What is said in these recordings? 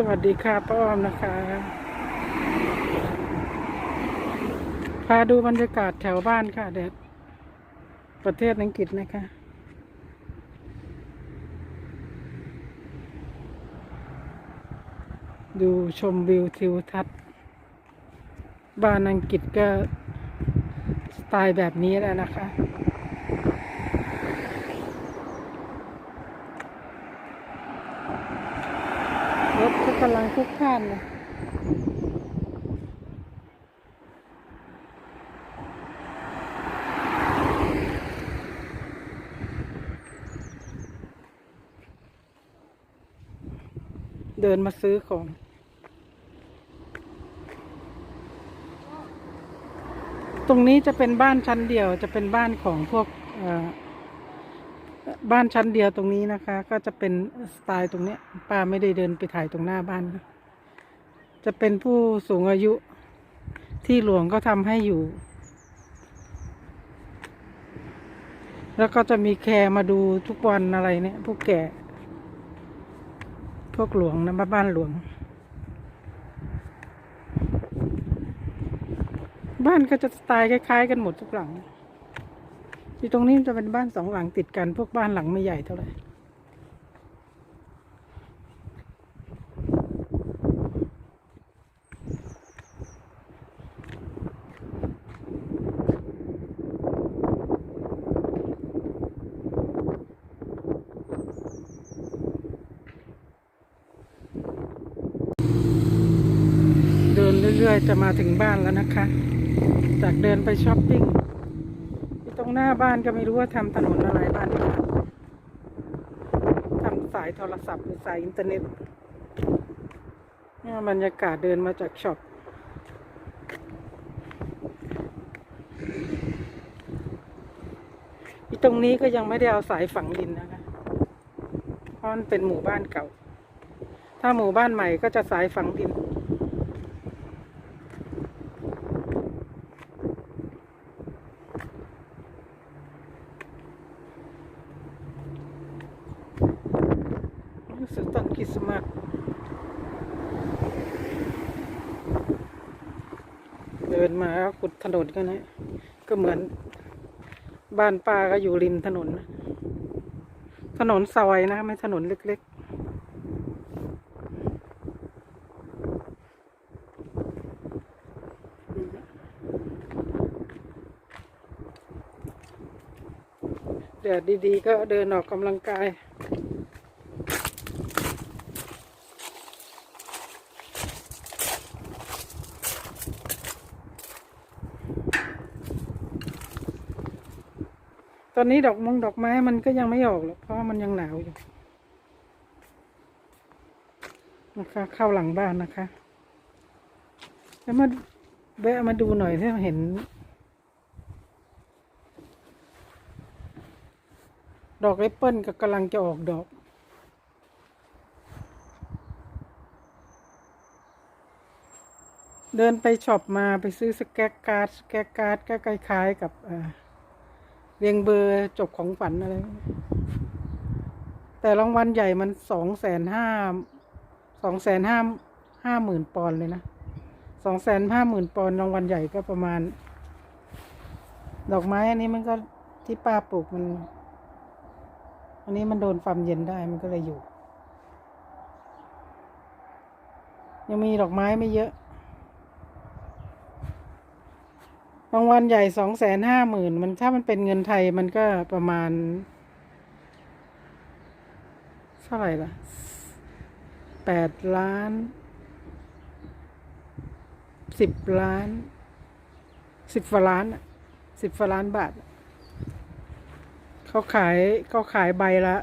สวัสดีค่ะป้าอมนะคะ พาดูบรรยากาศแถวบ้านค่ะ เด็ดประเทศอังกฤษนะคะ ดูชมวิวทิวทัศน์ บ้านอังกฤษก็สไตล์แบบนี้แหละนะคะ ถก็กำลังพุกพล่านเลยเดินมาซื้อของ ตรงนี้จะเป็นบ้านชั้นเดียว จะเป็นบ้านของพวกเอ่อ บ้านชั้นเดียวตรงนี้นะคะ ก็จะเป็นสไตล์ตรงเนี้ยป้าไม่ได้เดินไปถ่ายตรงหน้าบ้าน จะเป็นผู้สูงอายุที่หลวงก็ทำให้อยู่ แล้วก็จะมีแคร์มาดูทุกวันอะไรเนี่ย พวกแก่ พวกหลวงนะบ้านหลวง บ้านก็จะสไตล์คล้าย ๆ กันหมดทุกหลัง ที่ตรงนี้จะเป็นบ้านสองหลังติดกัน พวกบ้านหลังไม่ใหญ่เท่าไหร่เดินเรื่อยๆจะมาถึงบ้านแล้วนะคะ จากเดินไปช้อปปิ้ง รงหน้าบ้านก็ไม่รู้ว่าทำถนนอะไรบ้านนี้ทำสายโทรศัพท์หรือสายอินเทอร์เน็ตเนี่ยบรรยากาศเดินมาจากช็อปที่ตรงนี้ก็ยังไม่ได้เอาสายฝังดินนะคะเพราะมันเป็นหมู่บ้านเก่า ถ้าหมู่บ้านใหม่ก็จะสายฝังดิน รู้อต้นคริสต์มาสเดินมาแล้วขุดถนนกันนะก็เหมือนบ้านป้าก็อยู่ริมถนนนะถนนซอยนะ ไม่ถนนเล็กๆแดดดีๆ ก็เดินออกกำลังกาย ตอนนี้ดอกมงดอกไม้มันก็ยังไม่ออกหรอกเพราะมันยังหนาวอยู่นะคะ เข้าหลังบ้านนะคะ แล้วมาแวะมาดูหน่อยถ้าเห็น ดอกแอปเปิลก็กำลังจะออกดอกเดินไปช็อปมาไปซื้อสแกกการ์ดสแกกการ์ดก็คล้ายๆกับ เรียงเบอร์จบของฝันอะไร แต่รางวัลใหญ่มันสองแสนห้าสองแสนห้าห้าหมื่นปอนเลยนะสองแสนห้าหมื่นปอนรางวัลใหญ่ก็ประมาณ ดอกไม้อันนี้มันก็ที่ป้าปลูกมัน อันนี้มันโดนความเย็นได้มันก็เลยอยู่ ยังมีดอกไม้ไม่เยอะ รางวัลใหญ่สองแสนห้าหมื่นมันถ้ามันเป็นเงินไทยมันก็ประมาณเท่าไหร่ล่ะแปดล้านสิบล้านสิบฝาล้านสิบฝาล้านบาท เขาขายเขาขายใบละ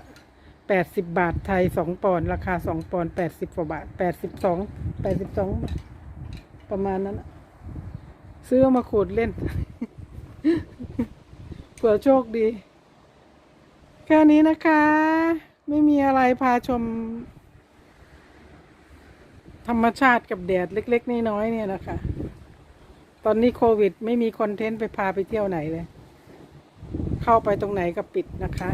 แปดสิบบาทไทยสองปอนด์ราคาสองปอนด์แปดสิบกว่าบาทแปดสิบสองแปดสิบสองประมาณนั้นอะ ซื้อมาขูดเล่น เผื่อโชคดี แค่นี้นะคะ ไม่มีอะไรพาชม ธรรมชาติกับแดดเล็ก ๆ น้อยๆเนี่ยนะคะ ตอนนี้โควิด ไม่มีคอนเทนต์ไปพาไปเที่ยวไหนเลย เข้าไปตรงไหนก็ปิดนะคะ